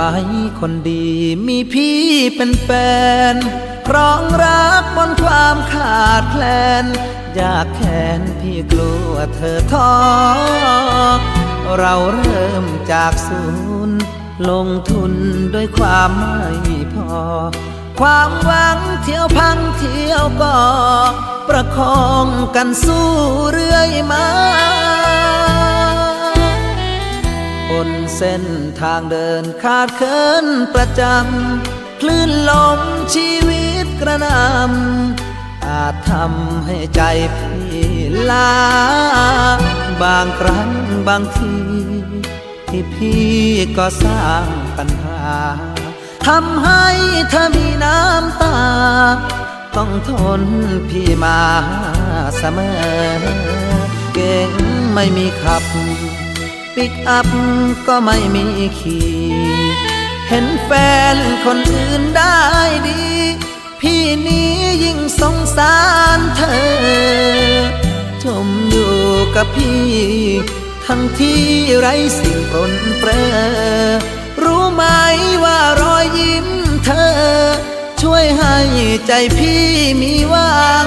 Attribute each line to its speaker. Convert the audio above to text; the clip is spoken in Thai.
Speaker 1: ไหมคนดีมีพี่เป็นแฟนครองรักบนความขาดแคลน อยากแค้นพี่กลัวเธอท้อเราเริ่มจากศูนย์ลงทุนด้วยความไม่พอ ความหวังเที่ยวพังเที่ยวก่อประคองกันสู้เรื่อยมา นเส้นทางเดินขาดเคินประจำ คลื่นลมชีวิตกระนำอาจทำให้ใจพี่ลา บางครั้งบางที ที่พี่ก็สร้างปัญหาทำให้เธอมีน้ำตา ต้องทนพี่มาเสมอ เก่งไม่มีขับ ปิกอัพก็ไม่มีขี่เห็นแฟนคนอื่นได้ดี พี่นี้ยิ่งสงสารเธอ จมอยู่กับพี่ ทั้งที่ไร้สิ่งปรนเปรอรู้ไหมว่ารอยยิ้มเธอ ช่วยให้ใจพี่มีหวัง